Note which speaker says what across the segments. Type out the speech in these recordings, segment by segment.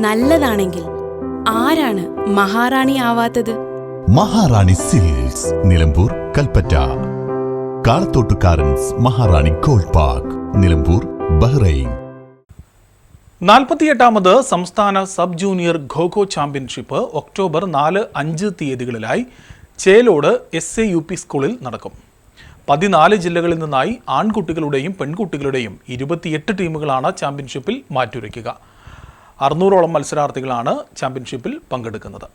Speaker 1: നല്ലതാണെങ്കിൽ ആരാണ് മഹാറാണി ആവാത്തത്?
Speaker 2: Maharani silks Nilambur Kalpetta. കാളത്തോട്ടുകാരൻസ് Maharani gold park Nilambur Bahrain.
Speaker 3: നാൽപ്പത്തിയെട്ടാമത് സംസ്ഥാന sub junior kho kho championship October നാല് അഞ്ച് തീയതികളിലായി Chelode S A U P സ്കൂളിൽ നടക്കും. പതിനാല് ജില്ലകളിൽ നിന്നായി ആൺകുട്ടികളുടെയും പെൺകുട്ടികളുടെയും ഇരുപത്തിയെട്ട് ടീമുകളാണ് ചാമ്പ്യൻഷിപ്പിൽ മാറ്റുരയ്ക്കുക. അറുന്നൂറോളം മത്സരാർത്ഥികളാണ് ചാമ്പ്യൻഷിപ്പിൽ പങ്കെടുക്കുന്നത്.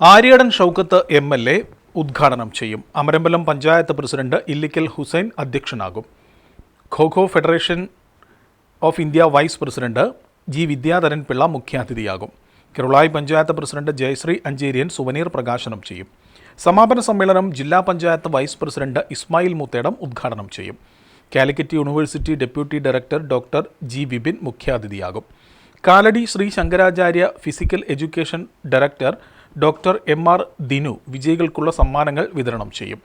Speaker 3: Aryadan Shoukath M L A ഉദ്ഘാടനം ചെയ്യും. Amarambalam panchayat president Illikkal Hussain അധ്യക്ഷനാകും. Kho kho federation of India vice president G Vidyadharan Pillai മുഖ്യാതിഥിയാകും. കിരുളായി പഞ്ചായത്ത് പ്രസിഡന്റ് ജയശ്രീ അഞ്ചേരിയൻ സുവനീർ പ്രകാശനം ചെയ്യും. സമാപന സമ്മേളനം ജില്ലാ പഞ്ചായത്ത് വൈസ് പ്രസിഡന്റ് ഇസ്മായിൽ മുത്തേടം ഉദ്ഘാടനം ചെയ്യും. Calicut university deputy director doctor G Vipin മുഖ്യാതിഥിയാകും. Kalady Sree Sankaracharya physical education director doctor M R Dinu വിജയികൾക്കുള്ള സമ്മാനങ്ങൾ വിതരണം ചെയ്യും.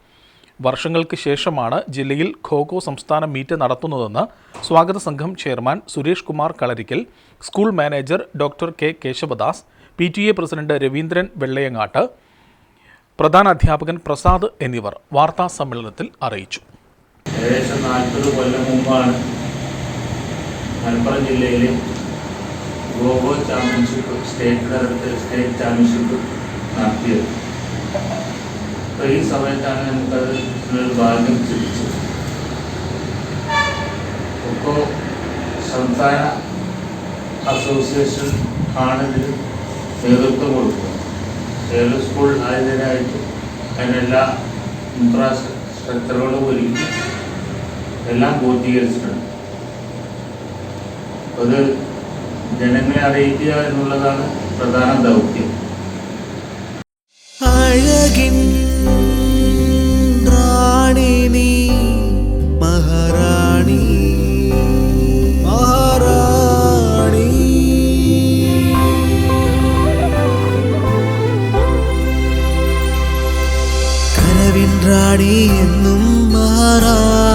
Speaker 3: വർഷങ്ങൾക്ക് ശേഷമാണ് ജില്ലയിൽ ഖോഖോ സംസ്ഥാന മീറ്റ് നടത്തുന്നതെന്ന് സ്വാഗത സംഘം chairman Suresh Kumar Kalarikkal school manager doctor K Keshavadas P president Raveendran Vellayangattu പ്രധാന അധ്യാപകൻ പ്രസാദ് എന്നിവർ വാർത്താ സമ്മേളനത്തിൽ അറിയിച്ചു.
Speaker 4: ഏകദേശം നാൽപ്പത് കൊല്ലം മുമ്പാണ് മലപ്പുറം ജില്ലയിലെ ഗോഗോ ചാമ്പ്യൻഷിപ്പ് സ്റ്റേറ്റ് തലത്തിൽ സ്റ്റേറ്റ് ചാമ്പ്യൻഷിപ്പ് നടത്തിയത്. അപ്പോൾ ഈ സമയത്താണ് നമുക്കത് ഭാഗ്യം ചിന്തിച്ചത് ഇപ്പോൾ സംസ്ഥാന അസോസിയേഷൻ ആണ് ഇതിന് നേതൃത്വം കൊടുക്കുന്നത്. കേരള സ്കൂൾ ആയതിനായിട്ട് അതിനെല്ലാ ഇൻഫ്രാസ്ട്രക്ചറുകളും ഒരുക്കി എല്ലാം പൂർത്തീകരിച്ചിട്ടുണ്ട്. അത് ജനങ്ങളെ അറിയിക്കുക എന്നുള്ളതാണ് പ്രധാന ദൗത്യം.
Speaker 5: അഴകിൻ കനവിൻ റാണി